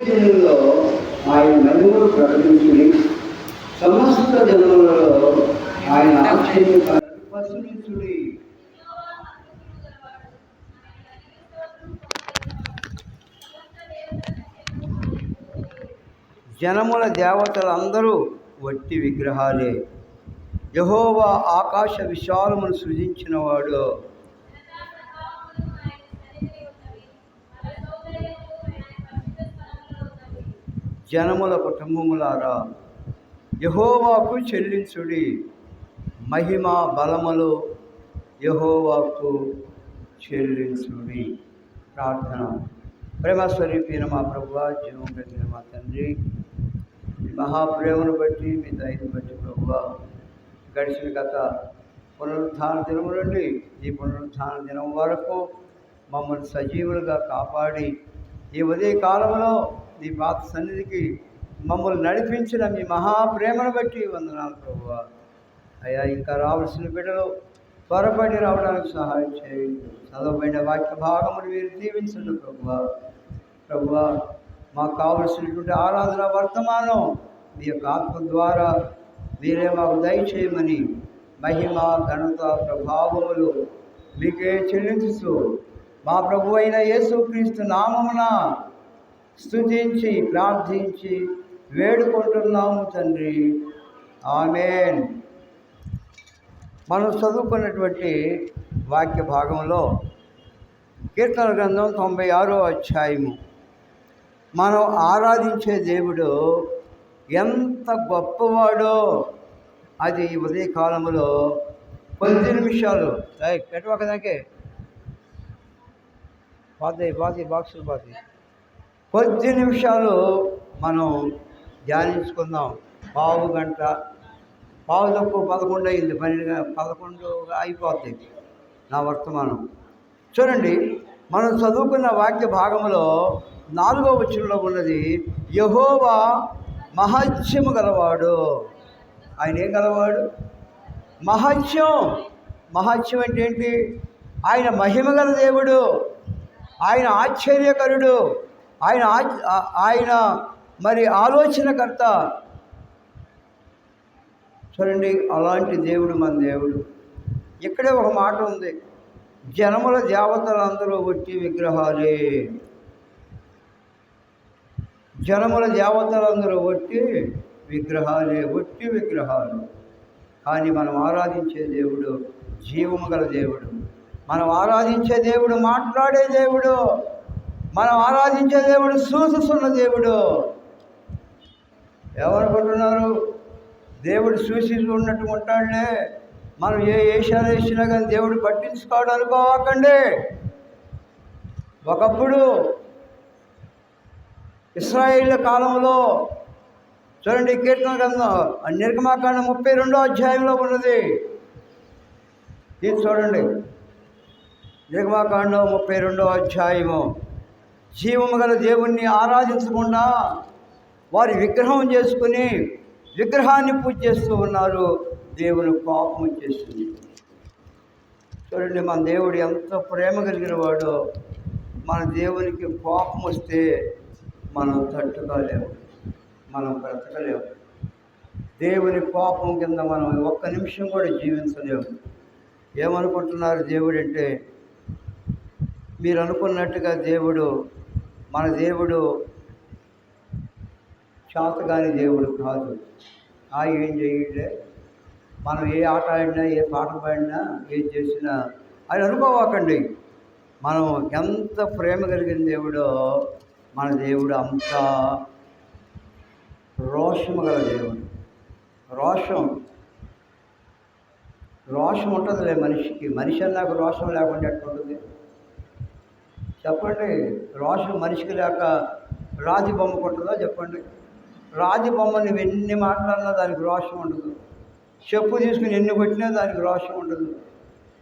జనులలో ఆయన మహిమను ప్రకటించి సమస్త జనములలో ఆయన పరిశీలించుడి జనముల దేవతలందరూ వట్టి విగ్రహాలే. యహోవా ఆకాశ విశాలమును సృజించినవాడు. జనముల కుటుంబములారా యహోవాకు చెల్లించుడి మహిమ బలములు యహోవాకు చెల్లించుడి. ప్రార్థన. ప్రేమస్వరూపైన మా ప్రభు జీవం కలిగిన మా తండ్రి మీ మహాప్రేమను బట్టి మీ దయను బట్టి ప్రభు గడిచిన గత పునరుత్థాన దినము నుండి ఈ పునరుత్థాన దినం వరకు మమ్మల్ని సజీవులుగా కాపాడి ఈ ఉదయ కాలంలో నీ పాత సన్నిధికి మమ్మల్ని నడిపించిన మీ మహాప్రేమను బట్టి వందనాలు ప్రభు అయ్యా ఇంకా రావాల్సిన బిడ్డలు త్వరపడి రావడానికి సహాయం చేయండి. చదవబడిన వాక్య భాగములు మీరు దీవించండి ప్రభు ప్రభు మాకు కావలసినటువంటి ఆరాధన వర్తమానం మీ యొక్క ఆత్మ ద్వారా మీరే మాకు దయచేయమని మహిమ ఘనత ప్రభావములు మీకే చెల్లించుతూ మా ప్రభు అయిన యేసుక్రీస్తు నామమున స్తుతించి ప్రార్థించి వేడుకుంటున్నాము తండ్రి. ఆమెన్. మనం చదువుకున్నటువంటి వాక్య భాగంలో కీర్తన గ్రంథం తొంభై ఆరో అధ్యాయము. మనం ఆరాధించే దేవుడు ఎంత గొప్పవాడో అది ఈ ఉదయకాలంలో కొద్ది నిమిషాలు. పెట్టవకదాకే బాధ బాధ బాక్సులు పాతాయి కొద్ది నిమిషాలు మనం ధ్యానించుకుందాం. పావు గంట పావు తక్కువ పదకొండు అయింది పన్నెండు పదకొండు అయిపోద్ది నా వర్తమానం. చూడండి మనం చదువుకున్న వాక్య భాగంలో నాలుగో వచనంలో ఉన్నది యహోవా మహత్యము గలవాడు. ఆయన ఏం గలవాడు? మహత్యం. మహత్యం అంటే ఏంటి? ఆయన మహిమ గల దేవుడు. ఆయన ఆశ్చర్యకరుడు. ఆయన ఆయన మరి ఆలోచనకర్త. చూడండి అలాంటి దేవుడు మన దేవుడు. ఇక్కడే ఒక మాట ఉంది. జనముల దేవతలందరూ వచ్చి విగ్రహాలే. జనముల దేవతలందరూ ఒట్టి విగ్రహాలే ఒట్టి విగ్రహాలు. కానీ మనం ఆరాధించే దేవుడు జీవము గల దేవుడు. మనం ఆరాధించే దేవుడు మాట్లాడే దేవుడు. మనం ఆరాధించే దేవుడు సూచిస్తున్న దేవుడు. ఎవరనుకుంటున్నారు? దేవుడు సూచిస్తూ ఉన్నట్టు ఉంటాడులే. మనం ఏ ఏషాలు వేసినా కానీ దేవుడు పట్టించుకోవడం అనుకోకండి ఒకప్పుడు ఇస్రాయేళ్ళ కాలంలో చూడండి కీర్తన గ్రంథం నిర్గమాకాండ ముప్పై రెండో అధ్యాయంలో ఉన్నది. ఇది చూడండి. నిర్గమాకాండం ముప్పై రెండో అధ్యాయము. జీవము గల దేవుణ్ణి ఆరాధించకుండా వారి విగ్రహం చేసుకుని విగ్రహాన్ని పూజ చేస్తూ ఉన్నారు. దేవుని కోపం వచ్చేస్తుంది చూడండి మన దేవుడు ఎంత ప్రేమ కలిగిన వాడో మన దేవునికి కోపం వస్తే మనం తట్టుకోలేము మనం బ్రతకలేము. దేవుని కోపం కింద మనం ఒక్క నిమిషం కూడా జీవించలేము. ఏమనుకుంటున్నారు దేవుడు అంటే మీరు అనుకున్నట్టుగా దేవుడు మన దేవుడు చాతగాని దేవుడు కాదు. ఆ ఏం చేయట్లే మనం ఏ ఆట ఆడినా ఏ పాట పాడినా ఏం చేసినా అని అనుకోవాకండి మనం ఎంత ప్రేమ కలిగిన దేవుడో మన దేవుడు అంత రోషము గల దేవుడు. రోషం రోషం ఉంటుందిలే మనిషికి. మనిషి అన్నాక రోషం లేకుండా ఎట్లుంటుంది? చెప్పండి రోషం మనిషికి లేక రాజు బొమ్మ కొట్టదా చెప్పండి? రాజు బొమ్మని ఎన్ని మాట్లాడినా దానికి రోషం ఉండదు. చెప్పు తీసుకుని ఎన్ని కొట్టినా దానికి రోషం ఉండదు.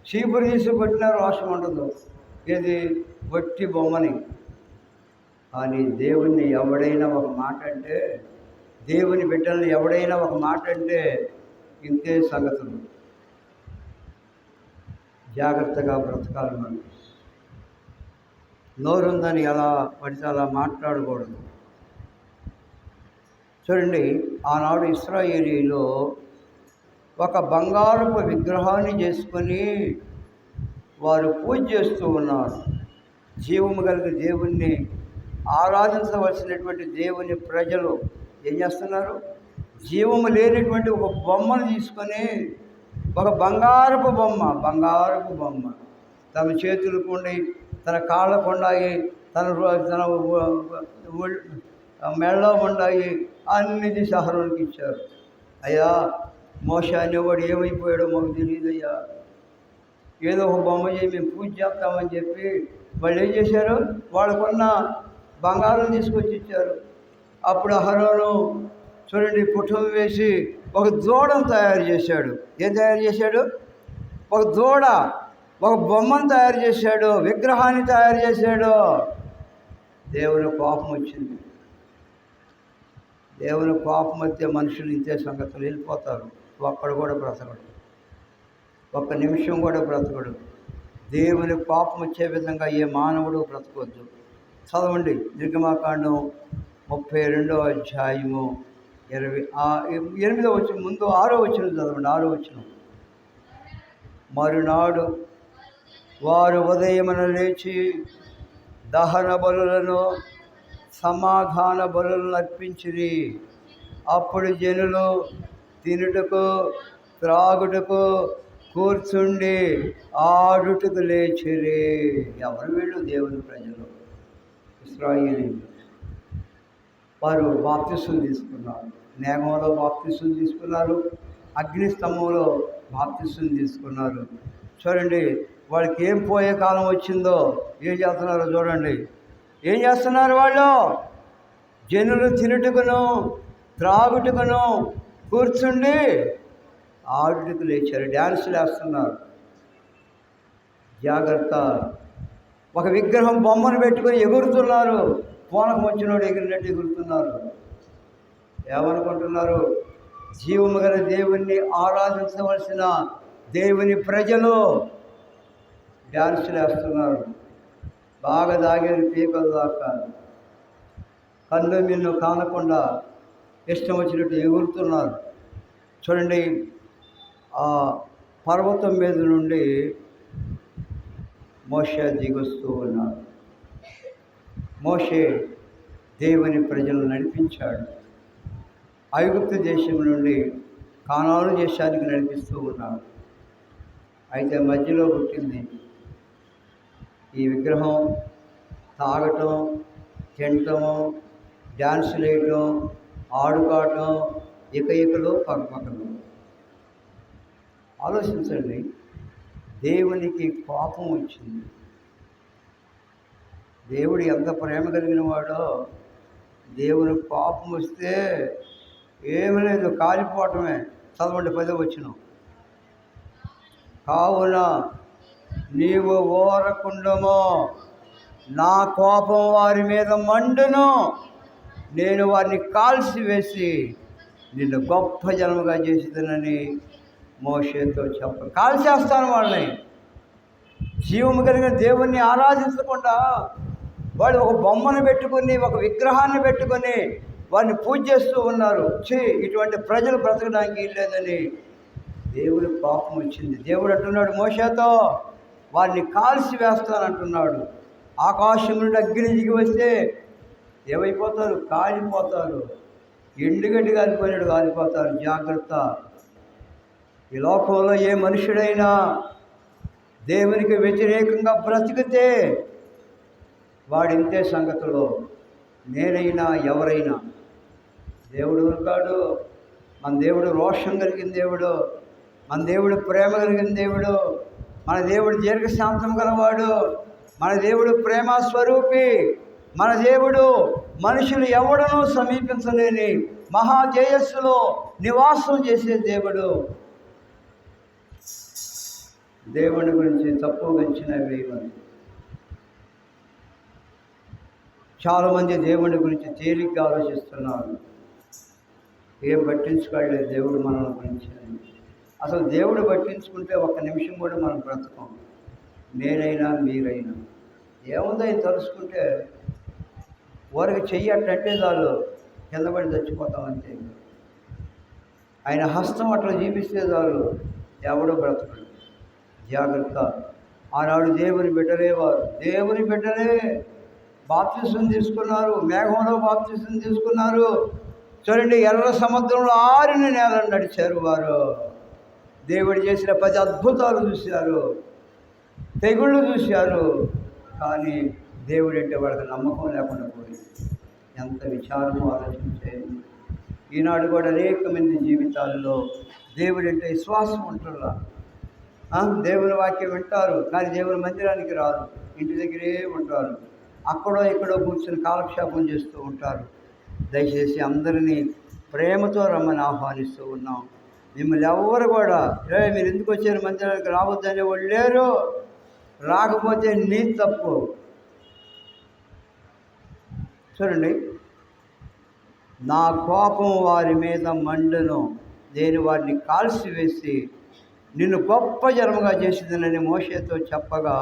చీపురు తీసుకు కొట్టినా రోషం ఉండదు. ఇది వట్టి బొమ్మని. కానీ దేవుణ్ణి ఎవడైనా ఒక మాట అంటే దేవుని బిడ్డల్ని ఎవడైనా ఒక మాట అంటే ఇంతే సంగతులు. జాగ్రత్తగా బ్రతకాలి మనం నోరుందని ఎలా పడితే అలా మాట్లాడకూడదు. చూడండి ఆనాడు ఇస్రాయేలీలో ఒక బంగారపు విగ్రహాన్ని చేసుకొని వారు పూజ చేస్తూ ఉన్నారు. జీవము కలిగిన దేవుణ్ణి ఆరాధించవలసినటువంటి దేవుని ప్రజలు ఏం చేస్తున్నారు? జీవము లేనటువంటి ఒక బొమ్మను తీసుకొని ఒక బంగారపు బొమ్మ బంగారపు బొమ్మ తమ చేతులకు ఉండి తన కాళ్ళకుండాయి తన తన మెళ్ళ మెళ్ళలో ఉండాయి అన్ని తీసి ఇచ్చారు. అయ్యా మోస అనేవాడు ఏమైపోయాడో మాకు తెలియదు అయ్యా ఏదో ఒక బొమ్మ చేయి మేము పూజ చేస్తామని చెప్పి వాళ్ళు ఏం చేశారు? వాళ్ళకున్న బంగారం తీసుకొచ్చి ఇచ్చారు. అప్పుడు అహరోను చూడండి పుట్టం వేసి ఒక దూడను తయారు చేశాడు. ఏం తయారు చేశాడు? ఒక దూడ ఒక బొమ్మను తయారు చేశాడు విగ్రహాన్ని తయారు చేశాడు. దేవుని కోపం వచ్చింది. దేవుని కోపం వస్తే మనుషులు ఇంతే సంగతులు వెళ్ళిపోతారు. ఒక్కడు కూడా బ్రతకడు. ఒక్క నిమిషం కూడా బ్రతకడు. దేవుని కోపం వచ్చే విధంగా ఏ మానవుడు బ్రతకొద్దు. చదవండి నిర్గమాకాండం ముప్పై రెండో అధ్యాయము ఇరవై ఎనిమిదో వచ్చిన ముందు ఆరో వచ్చిన చదవండి ఆరో వచ్చిన మరునాడు వారు ఉదయమున లేచి దహన బలులను సమాధాన బలులను అర్పించిరి. అప్పుడు జనులు తినుటకు త్రాగుటకు కూర్చుండి ఆడుటకు లేచిరి. ఎవరు వీళ్ళు? దేవుని ప్రజలు. ఇస్రాయేలీలు. వారు బాప్తిసం తీసుకున్నారు. నేమంలో బాప్తిసం తీసుకున్నారు. అగ్ని స్తంభంలో తీసుకున్నారు. చూడండి వాళ్ళకి ఏం పోయే కాలం వచ్చిందో ఏం చేస్తున్నారో చూడండి. ఏం చేస్తున్నారు వాళ్ళు? జనులు తినుటకును త్రాగుటకును కూర్చుండి ఆడుటకు లేచారు డ్యాన్సులు వేస్తున్నారు జాగ్రత్త. ఒక విగ్రహం బొమ్మను పెట్టుకొని ఎగురుతున్నారు. పూనకం వచ్చినోడు ఎగిరినట్టు ఎగురుతున్నారు. ఏమనుకుంటున్నారు? జీవము గల దేవుణ్ణి ఆరాధించవలసిన దేవుని ప్రజలు డ్యాన్సులు వేస్తున్నారు బాగా దాగేది పీకలు దాకా. కళ్ళు మిన్ను కానకుండా ఇష్టం వచ్చినట్టు ఎగురుతున్నారు చూడండి ఆ పర్వతం మీద నుండి మోషే దిగొస్తూ ఉన్నారు మోషే దేవుని ప్రజలను నడిపించాడు. ఐగుప్తు దేశం నుండి కానాలు దేశానికి నడిపిస్తూ ఉన్నాడు. అయితే మధ్యలో పుట్టింది ఈ విగ్రహం తాగటం తినటం డ్యాన్సులు వేయటం ఆడుకోవటం ఇక ఇకలు పక్కపక్కలు ఆలోచించండి దేవునికి కోపం వచ్చింది. దేవుడు ఎంత ప్రేమ కలిగిన వాడో దేవుని కోపం వస్తే ఏమి లేదు కాలిపోవటమే. చదవండి పదో వచ్చిన కావున నీవు ఓరకుండమో. నా కోపం వారి మీద మండును. నేను వారిని కాల్చివేసి నిన్ను గొప్ప జన్మగా చేసేదనని మోషేతో చెప్ప కాల్చేస్తాను వాళ్ళని. జీవము కలిగిన దేవుణ్ణి ఆరాధించకుండా వాళ్ళు ఒక బొమ్మను పెట్టుకొని ఒక విగ్రహాన్ని పెట్టుకొని వారిని పూజ చేస్తూ ఉన్నారు. చే ఇటువంటి ప్రజలు బ్రతకడానికి లేదని దేవుడి పాపం వచ్చింది. దేవుడు అంటున్నాడు మోషతో వారిని కాల్చి వేస్తానంటున్నాడు. ఆకాశం నుండి అగ్ని దిగి వస్తే ఏమైపోతారు? కాలిపోతారు. ఎండుగడ్డి కాలిపోయినాడు కాలిపోతారు. జాగ్రత్త. ఈ లోకంలో ఏ మనుషుడైనా దేవునికి వ్యతిరేకంగా బ్రతికితే వాడింతే సంగతులు. నేనైనా ఎవరైనా. దేవుడు కాడు మన దేవుడు రోషం కలిగిన దేవుడు. మన దేవుడు ప్రేమ కలిగిన దేవుడు. మన దేవుడు దీర్ఘశాంతం గలవాడు. మన దేవుడు ప్రేమ స్వరూపి మన దేవుడు మనుషులు ఎవడనూ సమీపించలేని మహాజేయస్సులో నివాసం చేసే దేవుడు. దేవుని గురించి తప్పు గంచిన వేయమని చాలామంది దేవుని గురించి తేలిగ్గా ఆలోచిస్తున్నారు. ఏం పట్టించుకోలేదు దేవుడు మనల్ని గురించి అని. అసలు దేవుడు పట్టించుకుంటే ఒక్క నిమిషం కూడా మనం బ్రతకం. నేనైనా మీరైనా. ఏముందో ఇది తలుసుకుంటే ఊరికి చెయ్యి అట్టంటే చాలు కిందపడి చచ్చిపోతాం అంతే. ఆయన హస్తం అట్లా చూపిస్తే చాలు ఎవడో బ్రతకడు. జాగ్రత్త. ఆనాడు దేవుని బిడ్డలే వారు దేవుని బిడ్డలే బాప్తిసం తీసుకున్నారు మేఘంలో బాప్తిసం తీసుకున్నారు. చూడండి ఎర్ర సముద్రంలో ఆరిన నేలను నడిచారు వారు. దేవుడు చేసిన పది అద్భుతాలు చూశారు. తెగుళ్ళు చూశారు. కానీ దేవుడు అంటే వాళ్ళకి నమ్మకం లేకుండా పోయింది. ఎంత విచారము ఆలోచించేది ఈనాడు కూడా అనేక మంది జీవితాల్లో దేవుడు అంటే విశ్వాసం ఉంటున్నా దేవుని వాక్యం వింటారు కానీ దేవుని మందిరానికి రారు. ఇంటి దగ్గరే ఉంటారు. అక్కడో ఇక్కడో కూర్చొని కాలక్షేపం చేస్తూ ఉంటారు. దయచేసి అందరినీ ప్రేమతో రమ్మని ఆహ్వానిస్తూ ఉన్నాం. మిమ్మల్ని ఎవరు కూడా రే మీరు ఎందుకు వచ్చారు? మందిరానికి రావద్దని వాళ్ళు లేరు. రాకపోతే నీ తప్పు. చూడండి. నా కోపం వారి మీద మండును. నేను వారిని కాల్చివేసి నిన్ను గొప్ప జన్మగా చేసిందనని మోషేతో చెప్పగా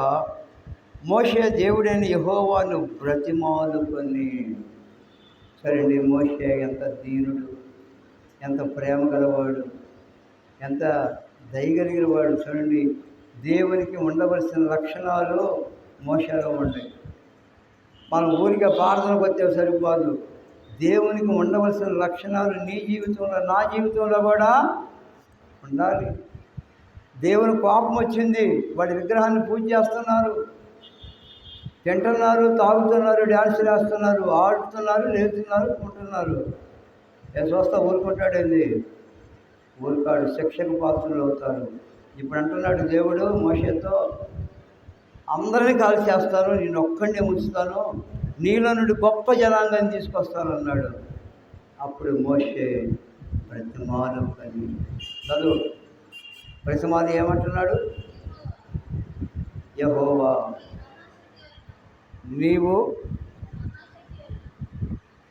మోషే దేవుడైన యహోవాను బ్రతిమాలుకొని సరే మోషే ఎంత దీనుడు ఎంత ప్రేమ గలవాడు. ఎంత దయగలిగిన వాడు చూడండి. దేవునికి ఉండవలసిన లక్షణాలు మోషలో ఉంటాయి మనం ఊరిగా ప్రార్థనకు వచ్చే సరిపోదు దేవునికి ఉండవలసిన లక్షణాలు నీ జీవితంలో నా జీవితంలో కూడా ఉండాలి. దేవుని కోపం వచ్చింది. వాడి విగ్రహాన్ని పూజ చేస్తున్నారు. తింటున్నారు తాగుతున్నారు డ్యాన్స్ వేస్తున్నారు ఆడుతున్నారు లేస్తున్నారు ఉంటున్నారు. ఏ చూస్తా ఊరుకుంటాడేంది? ఊరుకాడు శిక్షకు పాత్రలు అవుతారు. ఇప్పుడు అంటున్నాడు దేవుడు మోషతో అందరినీ కాల్ చేస్తాను నేను ఒక్కడినే ఉంచుతాను నీలో నుండి గొప్ప జనాంగాన్ని తీసుకొస్తాను అన్నాడు. అప్పుడు మోషే ప్రతిమానం అని చదువు. ప్రతిమాది ఏమంటున్నాడు? యహోవా నీవు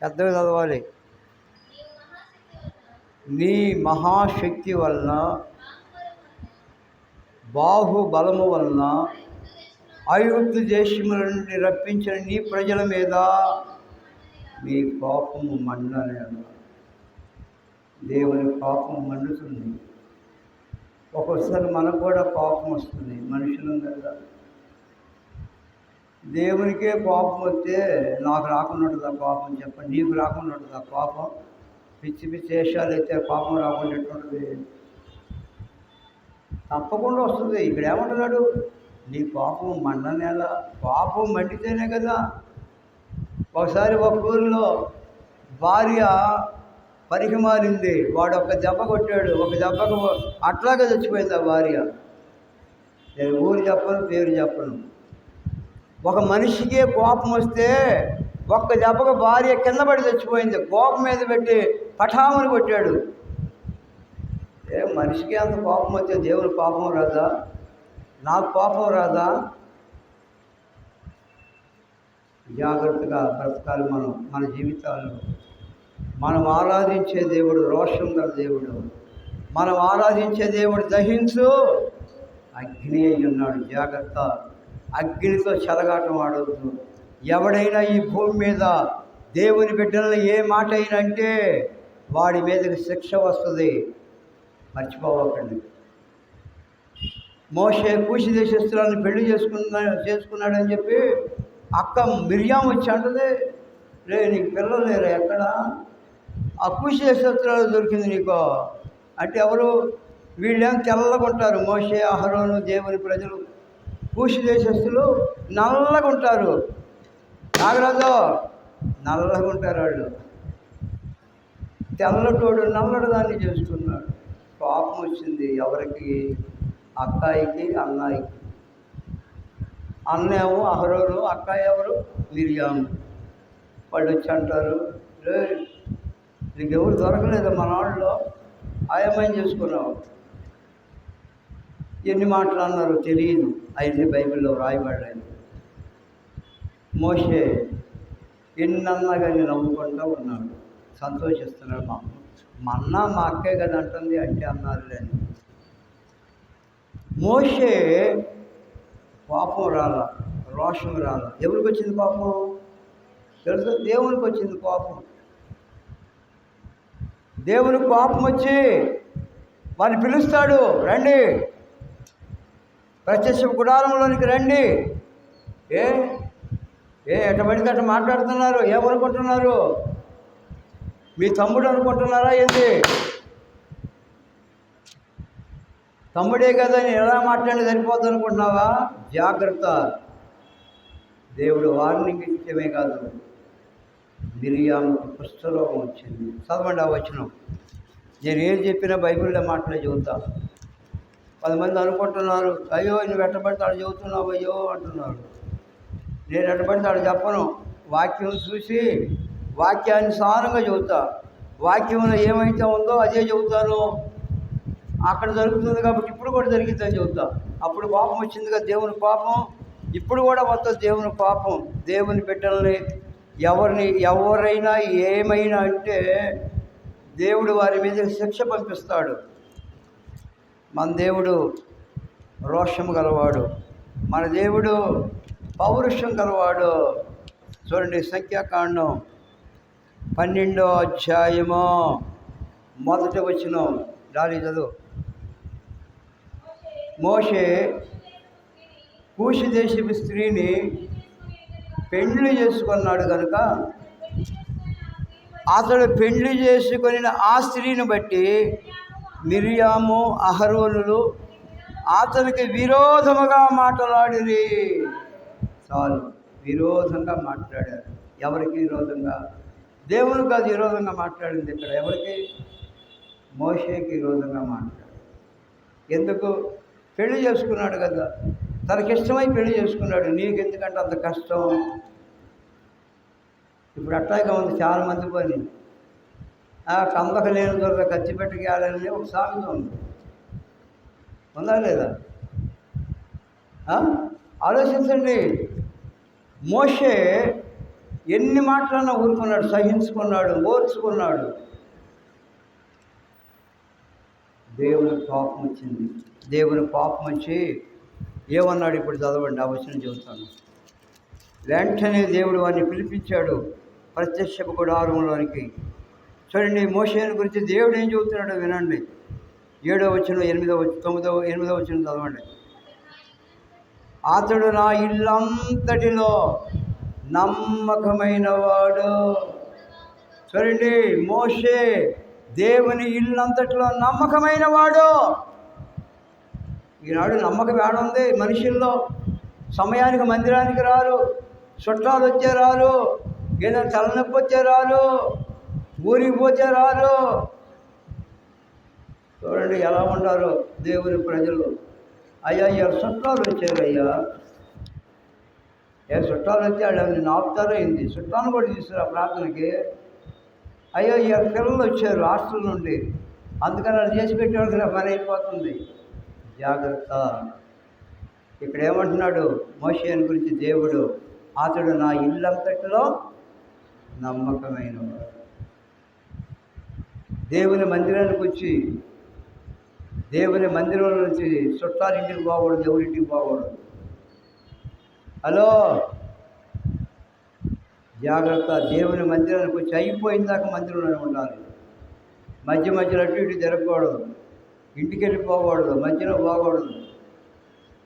పెద్దగా చదవాలి. నీ మహాశక్తి వలన బాహుబలము వలన ఐగుప్తు దేశముల నుండి రప్పించిన నీ ప్రజల మీద నీ కోపము మండనే దేవుని కోపం మండుతుంది. ఒక్కొక్కసారి మనకు కూడా కోపం వస్తుంది మనుషులం కదా. దేవునికే కోపం వస్తే నాకు రాకుండా ఉంటుంది కోపం చెప్పండి. నీకు రాకుండా ఉంటుంది కోపం పిచ్చి పిచ్చి వేషాలు అయితే పాపం రాకుండా ఎట్లుంటుంది తప్పకుండా వస్తుంది. ఇక్కడ ఏమంటున్నాడు? నీ పాపం మండనేలా పాపం మండితేనే కదా. ఒకసారి ఒక ఊరిలో భార్య పరిహిమారింది వాడు ఒక దెబ్బ కొట్టాడు. ఒక దెబ్బకు అట్లాగే చచ్చిపోయింది ఆ భార్య. నేను ఊరు చెప్పను పేరు చెప్పను. ఒక మనిషికే కోపం వస్తే ఒక్క దెబ్బకు భార్య కింద పడి చచ్చిపోయింది. కోపం మీద పెట్టి పఠామని కొట్టాడు. ఏ మనిషికి అంత కోపం వస్తే దేవుని కోపం రాదా? నాకు కోపం రాదా? జాగ్రత్తగా బ్రతకాలి మనం మన జీవితాల్లో. మనం ఆరాధించే దేవుడు రోషం గల దేవుడు. మనం ఆరాధించే దేవుడు దహించు. అగ్ని అయి ఉన్నాడు జాగ్రత్త. అగ్నితో చెలగాటం ఆడవద్దు. ఎవడైనా ఈ భూమి మీద దేవుని బిడ్డలను ఏ మాట అయినా అంటే వాడి మీదకి శిక్ష వస్తుంది. మర్చిపోవకండి. మోషే కూసి దేశస్తురాన్ని పెళ్ళి చేసుకున్నా చేసుకున్నాడని చెప్పి అక్క మిరియాం వచ్చి అంటది రే నీకు పిల్లలు లేరు ఎక్కడ? ఆ కూసి దేశస్తురాలు దొరికింది నీకు. అంటే ఎవరు? వీళ్ళేం తెల్లగా ఉంటారు మోషే అహరోను దేవుని ప్రజలు. కూసి దేశస్తులు నల్లగా ఉంటారు నాగరాజు నల్లగా ఉంటారు వాళ్ళు. తెల్లటోడు నల్లడు దాన్ని చేసుకున్నాడు పాపం వచ్చింది ఎవరికి? అక్కాయికి అన్నాయికి. అన్నేమో అహరోరు అక్కాయి ఎవరు? మిరియాము. వాళ్ళు వచ్చి అంటారు "లే, దొరకలేదు మన వాళ్ళు ఆయమని చేసుకున్నావు. ఎన్ని మాటలు అన్నారో తెలియదు అవన్నీ బైబిల్లో రాయబడలేదు మోషే ఎన్నన్నా కానీ నవ్వుకుంటూ ఉన్నాడు. సంతోషిస్తున్నాడు మా మా అన్న మా అక్కే కదా అంటుంది అంటే అన్నారు లేని మోసే పాపం రాల రోషం రాల. ఎవరికి వచ్చింది పాపం? తెలుసు? దేవునికి వచ్చింది కోపం దేవుని కోపం వచ్చి వారిని పిలుస్తాడు రండి. ప్రత్యక్ష గుడారంలోనికి రండి. ఏ? ఏ? ఎట పడితే అట్ట మాట్లాడుతున్నారు? ఏమనుకుంటున్నారు? మీ తమ్ముడు అనుకుంటున్నారా ఏంటి తమ్ముడే కదా నేను ఎలా మాట్లాడి సరిపోద్ది అనుకుంటున్నావా? జాగ్రత్త. దేవుడు వార్నింగ్ ఇచ్చమే కాదు. మిరియాముకు కుష్ఠరోగం వచ్చింది. చదవండి ఆ వచ్చిన నేను ఏం చెప్పినా బైబిల్లో మాటలే చెబుతా. పది మంది అనుకుంటున్నారు అయ్యో నువ్వు ఎట్టబడితే చెబుతున్నావు అయ్యో అంటున్నారు. నేను ఎట్టబడితే ఆడు చెప్పను. వాక్యం చూసి వాక్యానుసారంగా చెబుతా. వాక్యంలో ఏమైతే ఉందో అదే చెబుతాను. అక్కడ జరుగుతుంది కాబట్టి ఇప్పుడు కూడా జరిగిందని చెబుతా. అప్పుడు పాపం వచ్చింది కదా దేవుని పాపం ఇప్పుడు కూడా వస్తుంది దేవుని పాపం దేవుని బిడ్డల్ని ఎవరిని ఎవరైనా ఏమైనా అంటే దేవుడు వారి మీద శిక్ష పంపిస్తాడు. మన దేవుడు రోషం గలవాడు. మన దేవుడు పౌరుషం గలవాడు. చూడండి సంఖ్యాకాండం. పన్నెండో అధ్యాయము. మొదట వచ్చిన దాని చదువు. మోషే కూషి దేశపు స్త్రీని పెండ్లి చేసుకున్నాడు కనుక అతడు పెండ్లి చేసుకొని ఆ స్త్రీని బట్టి మిరియాము అహరోనులు అతనికి విరోధముగా మాట్లాడిరి. చాలు విరోధంగా మాట్లాడారు. ఎవరికి విరోధంగా? దేవునికి కాదు విరోధంగా మాట్లాడింది ఇక్కడ. ఎవరికి? మోషేకి విరోధంగా మాట్లాడు ఎందుకు? పెళ్ళి చేసుకున్నాడు కదా. తనకిష్టమై పెళ్ళి చేసుకున్నాడు. నీకు ఎందుకంటే అంత కష్టం? ఇప్పుడు అట్టాగా ఉంది చాలా మంది పని. ఆ కందక లేని దొరక ఖర్చు పెట్టుకేయాలని ఒక సామెత ఉంది. ఉందా లేదా? ఆలోచించండి. మోషే ఎన్ని మాటలన్నా ఊరుకున్నాడు సహించుకున్నాడు ఓర్చుకున్నాడు. దేవుని పాపం వచ్చింది. దేవుని పాపం వచ్చి ఏమన్నాడు ఇప్పుడు చదవండి ఆ వచ్చిన చెబుతాను. వెంటనే దేవుడు వారిని పిలిపించాడు ప్రత్యక్ష గుడారంలోనికి చూడండి మోషేని గురించి దేవుడు ఏం చెబుతున్నాడో వినండి. ఏడో వచ్చిన ఎనిమిదో వచ్చి తొమ్మిదో ఎనిమిదో వచ్చిన చదవండి. అతడు నా ఇల్లంతటిలో నమ్మకమైన వాడు. చూడండి మోషే దేవుని ఇల్లంతట్లో నమ్మకమైన వాడు. ఈనాడు నమ్మకం ఏడుంది మనుషుల్లో. సమయానికి మందిరానికి రారు చుట్టాలు వచ్చే రారు ఏదైనా తలనొప్పి వచ్చే రారు ఊరికి పోతే రారు. చూడండి ఎలా ఉంటారు దేవుని ప్రజలు. అయ్యా అయ్యా చుట్టాలు వచ్చారు అయ్యా ఏ చుట్టాలు వచ్చి వాళ్ళు నిన్ను ఆపుతారో అయింది చుట్టాలు కూడా తీసుకురా ప్రార్థనకి. అయ్యో ఈ పిల్లలు వచ్చారు హాస్టల్ నుండి. అందుకని అది చేసి పెట్టేవాళ్ళకి నా పని అయిపోతుంది. జాగ్రత్త. ఇక్కడ ఏమంటున్నాడు? మోషేని గురించి దేవుడు అతడు నా ఇల్లంతటిలో నమ్మకమైన దేవుని మందిరానికి వచ్చి దేవుని మందిరం నుంచి చుట్టాలింటికి పోకూడదు దేవుడి ఇంటికి పోకూడదు. హలో. జాగ్రత్త దేవుని మందిరానికి వచ్చి అయిపోయిన దాకా మందిరంలోనే ఉండాలి. మధ్య మధ్యలో అటు ఇటు తిరగకూడదు ఇంటికి వెళ్ళిపోకూడదు మధ్యలో పోకూడదు.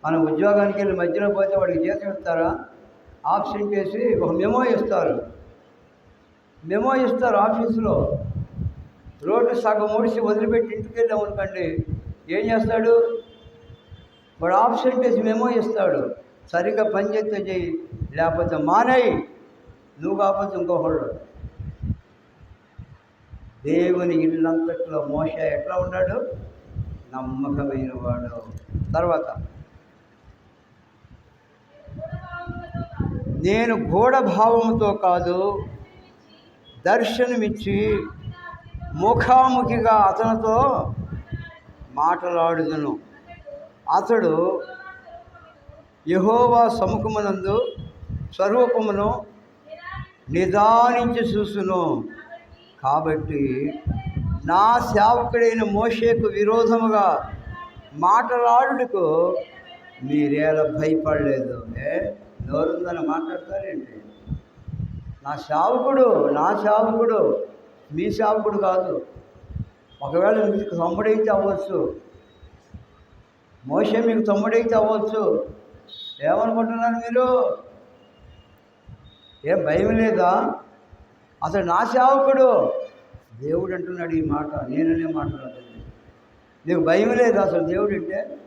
మనం ఉద్యోగానికి వెళ్ళి మధ్యలో పోతే వాడికి జీతం ఇస్తారా? ఆప్షన్ చేసి ఒక మెమో ఇస్తారు. మెమో ఇస్తారు ఆఫీసులో. రోడ్డు సగం ముడిసి వదిలిపెట్టి ఇంటికి వెళ్ళాం అనుకోండి ఏం చేస్తాడు? వాడు ఆప్షన్ చేసి మెమో ఇస్తాడు. సరిగ్గా పని చేస్తే చేయి లేకపోతే మానేయి. నువ్వు కాకపోతే ఇంకొకళ్ళు దేవుని ఇల్లంతట్లో మోస ఎట్లా ఉన్నాడు? నమ్మకమైన వాడు. తర్వాత నేను గూఢభావంతో కాదు దర్శనమిచ్చి ముఖాముఖిగా అతనితో మాట్లాడుదును. అతడు యహోవా సముఖమునందు స్వరూపమును నిదానించి చూసును. కాబట్టి నా సేవకుడైన మోషేకు విరోధముగా మాట్లాడుటకు మీరేలా భయపడలేదు. ఏ? నోరుందని మాట్లాడతారేంటి? నా సేవకుడు నా సేవకుడు మీ సేవకుడు కాదు. ఒకవేళ మీకు తమ్ముడైతే అవ్వచ్చు. మోసే మీకు తమ్ముడైతే అవ్వచ్చు. ఏమనుకుంటున్నారు మీరు? ఏం భయం లేదా? అసలు నా సేవకుడు దేవుడు అంటున్నాడు ఈ మాట నేననే మాట్లాడతాను. నీకు భయం లేదు అసలు దేవుడు అంటే?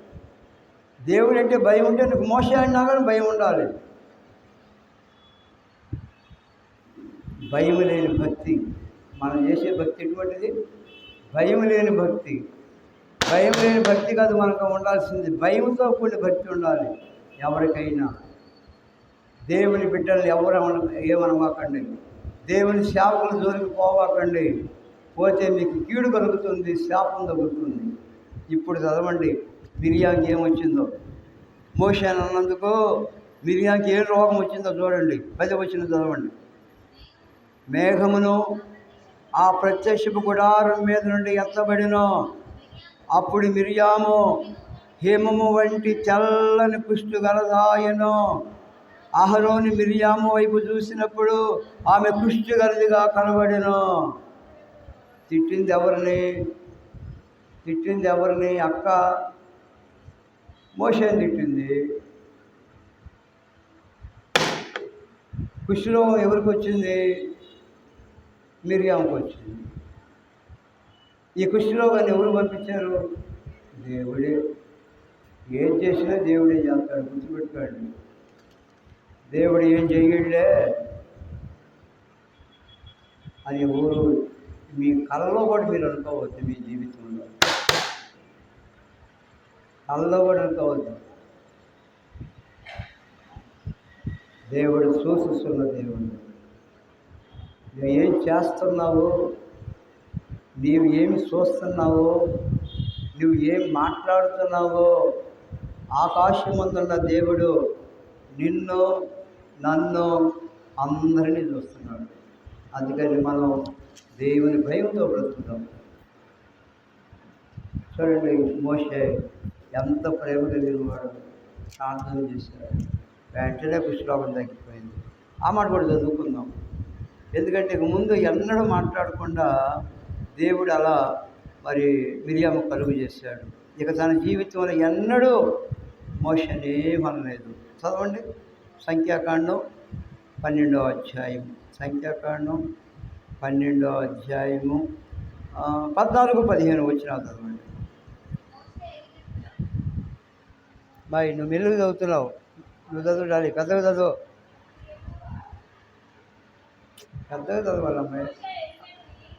దేవుడు అంటే భయం ఉంటే నీకు మోస అన్నా కానీ భయం ఉండాలి. భయం లేని భక్తి మనం చేసే భక్తి ఎటువంటిది? భయం లేని భక్తి. భయం లేని భక్తి కాదు మనకు ఉండాల్సింది. భయంతో కూడిన భక్తి ఉండాలి. ఎవరికైనా. దేవుని బిడ్డలు ఎవరు ఏమనమాకండి? దేవుని శాపలు జోలికి పోవాకండి. పోతే మీకు కీడు కలుగుతుంది శాపం తగ్గుతుంది ఇప్పుడు చదవండి మిరియాకి ఏమొచ్చిందో? మోషన్ అన్నందుకు మిరియాకి ఏ రోగం వచ్చిందో చూడండి. పది వచ్చిన చదవండి. మేఘమును ఆ ప్రత్యక్షపు గుడారం మీద నుండి ఎత్తబడినో అప్పుడు మిరియాము హేమము వంటి చల్లని పుష్టి గలదాయను. అహరోని మిరియాము వైపు చూసినప్పుడు ఆమె కుష్టి గలదిగా కనబడెను. తిట్టింది ఎవరిని తిట్టింది ఎవరిని అక్క మోషన్ తిట్టింది? కుష్ఠరోగం ఎవరికి వచ్చింది మిరియాముకు వచ్చింది ఈ కుష్ఠరోగాన్ని ఎవరు పంపించారు? దేవుడే. ఏం చేసినా దేవుడే చేస్తాడు గుర్తుపెట్టుకోండి. దేవుడు ఏం చేయలే అది ఊరు మీ కళలో కూడా మీరు అనుకోవద్దు మీ జీవితంలో. కళ్ళలో కూడా అనుకోవద్దు. దేవుడు సూచిస్తున్న దేవుడు. నువ్వు ఏం చేస్తున్నావు నీవు ఏమి చూస్తున్నావో నువ్వు ఏం మాట్లాడుతున్నావో ఆకాశమందున్న దేవుడు నిన్ను నన్ను అందరినీ చూస్తున్నాడు. అందుకని మనం దేవుని భయంతో బ్రతుకుతాం. చూడండి మోసే ఎంత ప్రేమ కలిగిన వాడు. ప్రార్థన చేశాడు వెంటనే కుష్ఠరోగం తగ్గిపోయింది. ఆ మాట కూడా చదువుకుందాం. ఎందుకంటే ఇక ముందు ఎన్నడూ మాట్లాడకుండా దేవుడు అలా మరి మిరియామ కలుగు చేశాడు. ఇక తన జీవితంలో ఎన్నడూ మోషన్ ఏమనలేదు చదవండి. సంఖ్యాకాండం పన్నెండో అధ్యాయం సంఖ్యాకాండం పన్నెండో అధ్యాయము. పద్నాలుగు పదిహేను వచ్చిన చదవండి. మరి నువ్వు మెల్లుగు చదువుతున్నావు. నువ్వు చదవడాలి. పెద్దగా చదువు. పెద్దగా చదవాలమ్మాయి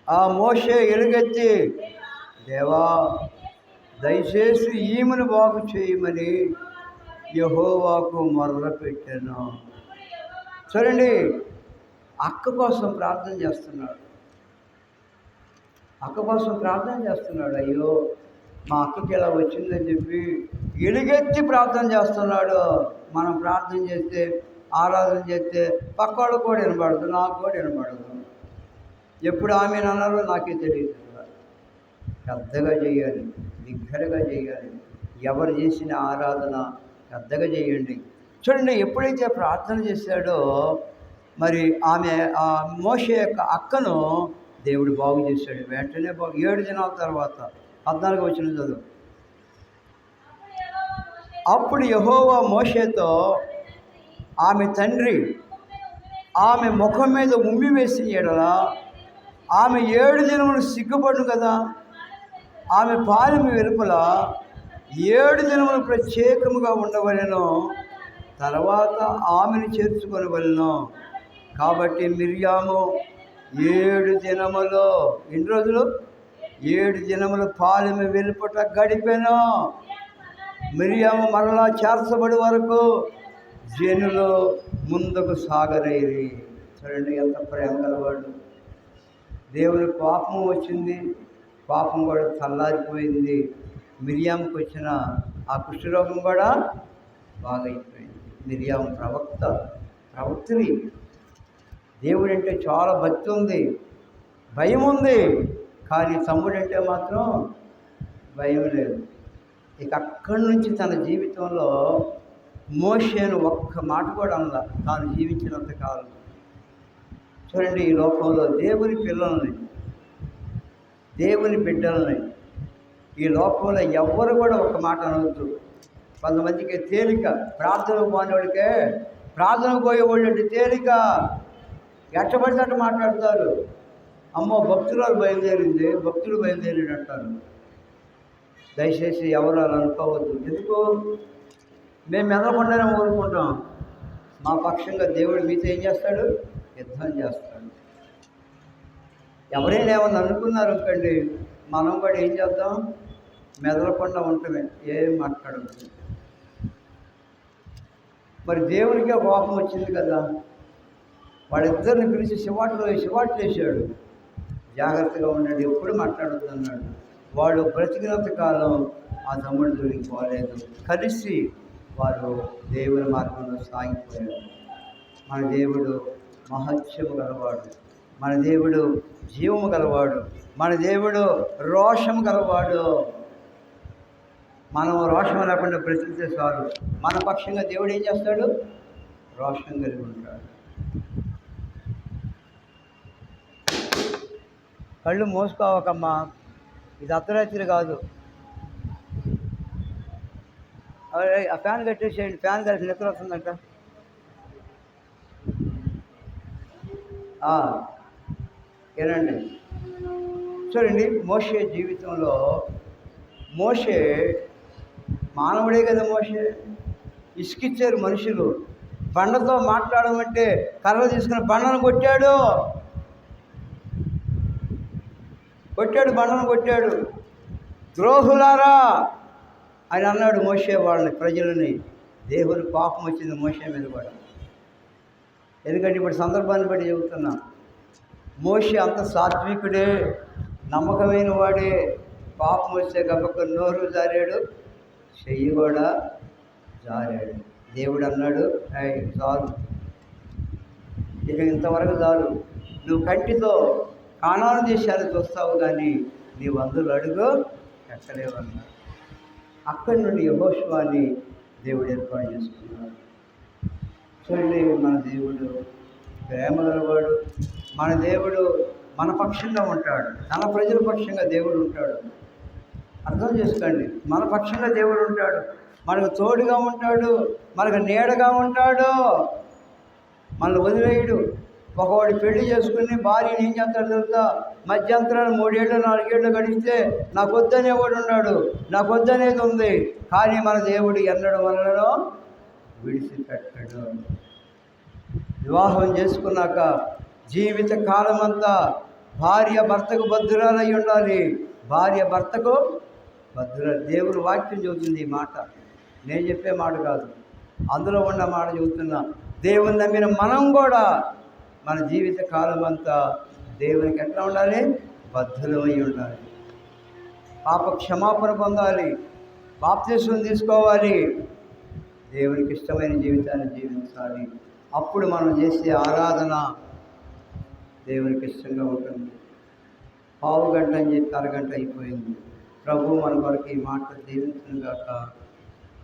ఆ మోషే ఎలుగెత్తి దేవా దయచేసి ఈమెను బాగు చేయమని యహోవాకు మొర్ర పెట్టాను. చూడండి అక్క కోసం ప్రార్థన చేస్తున్నాడు. అక్క కోసం ప్రార్థన చేస్తున్నాడు. అయ్యో మా అక్కకి ఇలా వచ్చిందని చెప్పి ఎలుగెత్తి ప్రార్థన చేస్తున్నాడు. మనం ప్రార్థన చేస్తే ఆరాధన చేస్తే పక్క వాళ్ళు కూడా వినపడదు నాకు కూడా వినపడదు ఎప్పుడు ఆమె అన్నారో నాకే తెలియదు. పెద్దగా చేయాలి దగ్గరగా చేయాలి. ఎవరు చేసిన ఆరాధన పెద్దగా చేయండి. చూడండి ఎప్పుడైతే ప్రార్థన చేశాడో మరి ఆమె ఆ మోష యొక్క అక్కను దేవుడు బాగు చేశాడు. వెంటనే బాగు ఏడు దినాల తర్వాత పద్నాలుగు వచ్చిన చదువు. అప్పుడు యహోవా మోషేతో ఆమె తండ్రి ఆమె ముఖం మీద ఉమ్మి వేసిన ఎడల ఆమె ఏడు దినములు సిగ్గుపడు కదా ఆమె పాలెము వెలుపల ఏడు దినములు ప్రత్యేకముగా ఉండవలెను తర్వాత ఆమెను చేర్చుకొనవలెను. కాబట్టి మిర్యాము ఏడు దినములు ఎన్ని రోజులు? ఏడు దినములు పాలెము వెలుపట గడిపెను. మిరియాము మరలా చేర్చబడి వరకు జనులు ముందుకు సాగరైరి. చూడండి ఎంత ప్రేమ గలవాడు. దేవుని కోపం వచ్చింది. పాపం కూడా చల్లారిపోయింది. మిరియాంకి వచ్చిన ఆ కుష్ఠరోగం కూడా బాగైపోయింది. మిరియాం ప్రవక్త ప్రవక్తని దేవుడు అంటే చాలా భక్తి ఉంది భయం ఉంది కానీ తమ్ముడు అంటే మాత్రం భయం లేదు. ఇక అక్కడి నుంచి తన జీవితంలో మోషేను ఒక్క మాట కూడా అంద తాను జీవించినంత కాలం. చూడండి ఈ లోకంలో దేవుని పిల్లల్ని దేవుని బిడ్డల్ని ఈ లోకంలో ఎవ్వరు కూడా ఒక మాట అనవద్దు కొంతమందికి తేలిక. ప్రార్థన పోనేవాడికే ప్రార్థన పోయేవాళ్ళు అంటే తేలిక. ఎట్టబడితే మాట్లాడతారు. అమ్మో భక్తురాలు బయలుదేరింది భక్తులు బయలుదేరాడు అంటారు. దయచేసి ఎవరు అలా అనుకోవద్దు. ఎందుకు? మేము మెదలకుండానే కోరుకుంటాం మా పక్షంగా దేవుడు మీతో ఏం చేస్తాడు? యుద్ధం చేస్తాడు. ఎవరైనా ఏమన్నా అనుకున్నారు అనుకోండి మనం కూడా ఏం చేద్దాం? మెదలకుండా ఉంటుంది ఏం మాట్లాడదు మరి దేవునికే కోపం వచ్చింది కదా? వాళ్ళిద్దరిని పిలిచి శివాట్లు శివాట్లు వేసాడు జాగ్రత్తగా ఉండండి ఎప్పుడు మాట్లాడుతున్నాడు అన్నాడు వాడు బ్రతికినంత కాలం ఆ తమ్ముడు దూరికి పోలేదు. కలిసి వారు దేవుని మార్గంలో సాగిపోయారు. మన దేవుడు మహత్యము గలవాడు. మన దేవుడు జీవము గలవాడు. మన దేవుడు రోషము గలవాడు. మనం రోషం లేకుండా బ్రతికితే చాలు. మన పక్షంగా దేవుడు ఏం చేస్తాడు? రోషం కలిగి ఉంటాడు. కళ్ళు మోసుకోవకమ్మా. ఇది అర్ధరాత్రి కాదు. అరే, ఆ ఫ్యాన్ కట్టేసేయండి ఫ్యాన్ కలిసి నిద్ర వస్తుందంట. ఏనండి చూడండి మోషే జీవితంలో మోషే మానవుడే కదా మోషే. ఇసుకిచ్చారు మనుషులు. బండతో మాట్లాడమంటే కర్ర తీసుకుని బండను కొట్టాడు. కొట్టాడు బండను కొట్టాడు. ద్రోహులారా అని అన్నాడు మోసే వాళ్ళని ప్రజలని. దేవుని పాపం వచ్చింది మోసే మీద కూడా. ఎందుకంటే ఇప్పుడు సందర్భాన్ని బట్టి చెబుతున్నాను మోషి అంత సాత్వికుడే నమ్మకమైన వాడే. పాపం వచ్చే గబక్క నోరు జారాడు చెయ్యి కూడా జారాడు. దేవుడు అన్నాడు చాలు ఇక ఇంతవరకు చాలు నువ్వు కంటితో కాణాలు దేశాలు చూస్తావు కానీ నీ వందలు అడుగు ఎక్కలేవన్నాడు అక్కడి నుండి యహోష్వాన్ని దేవుడు ఏర్పాటు చేసుకున్నాడు. చూడండి మన దేవుడు ప్రేమ గలవాడు. మన దేవుడు మన పక్షంగా ఉంటాడు. తన ప్రజల పక్షంగా దేవుడు ఉంటాడు. అర్థం చేసుకోండి. మన పక్షంగా దేవుడు ఉంటాడు. మనకు తోడుగా ఉంటాడు. మనకు నీడగా ఉంటాడు. మనల్ని వదిలేయడు. ఒకవాడు పెళ్ళి చేసుకుని భార్యని ఏం చేస్తాడు తెలుసా? మధ్యంతరాలు మూడేళ్ళు నాలుగేళ్ళు గడిస్తే నాకు వద్దనేవాడు ఉన్నాడు. నాకు వద్దనేది ఉంది. కానీ మన దేవుడు ఎన్నడం వలనో విడిచిపెట్టడు. వివాహం చేసుకున్నాక జీవిత కాలమంతా భార్య భర్తకు భద్రాలై ఉండాలి. భార్య భర్తకు భద్ర దేవుడు వాక్యం చెబుతుంది ఈ మాట. నేను చెప్పే మాట కాదు. అందులో ఉన్న మాట చెబుతున్నా. దేవుని నమ్మిన మనం కూడా మన జీవిత కాలం అంతా దేవునికి ఎట్లా ఉండాలి? బద్ధులమై ఉండాలి. పాప క్షమాపణ పొందాలి. బాప్తీసం తీసుకోవాలి. దేవునికి ఇష్టమైన జీవితాన్ని జీవించాలి. అప్పుడు మనం చేసే ఆరాధన దేవునికి ఇష్టంగా ఉంటుంది. పావు గంట అని చెప్పి అరగంట అయిపోయింది. ప్రభు మన కొరకు ఈ మాట దీవించిన కాక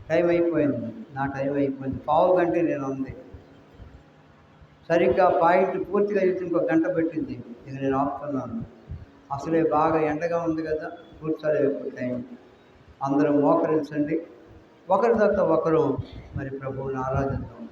టైం అయిపోయింది. నా టైం అయిపోయింది. పావు గంటే నేను ఉంది సరిగ్గా పాయింట్ పూర్తిగా చేసి ఇంకో గంట పెట్టింది. ఇది నేను ఆపుతున్నాను. అసలే బాగా ఎండగా ఉంది కదా. కూర్చోలేదు టైం. అందరూ మోకరించండి. ఒకరి తర్వాత ఒకరు మరి ప్రభువుని ఆరాధిద్దాం.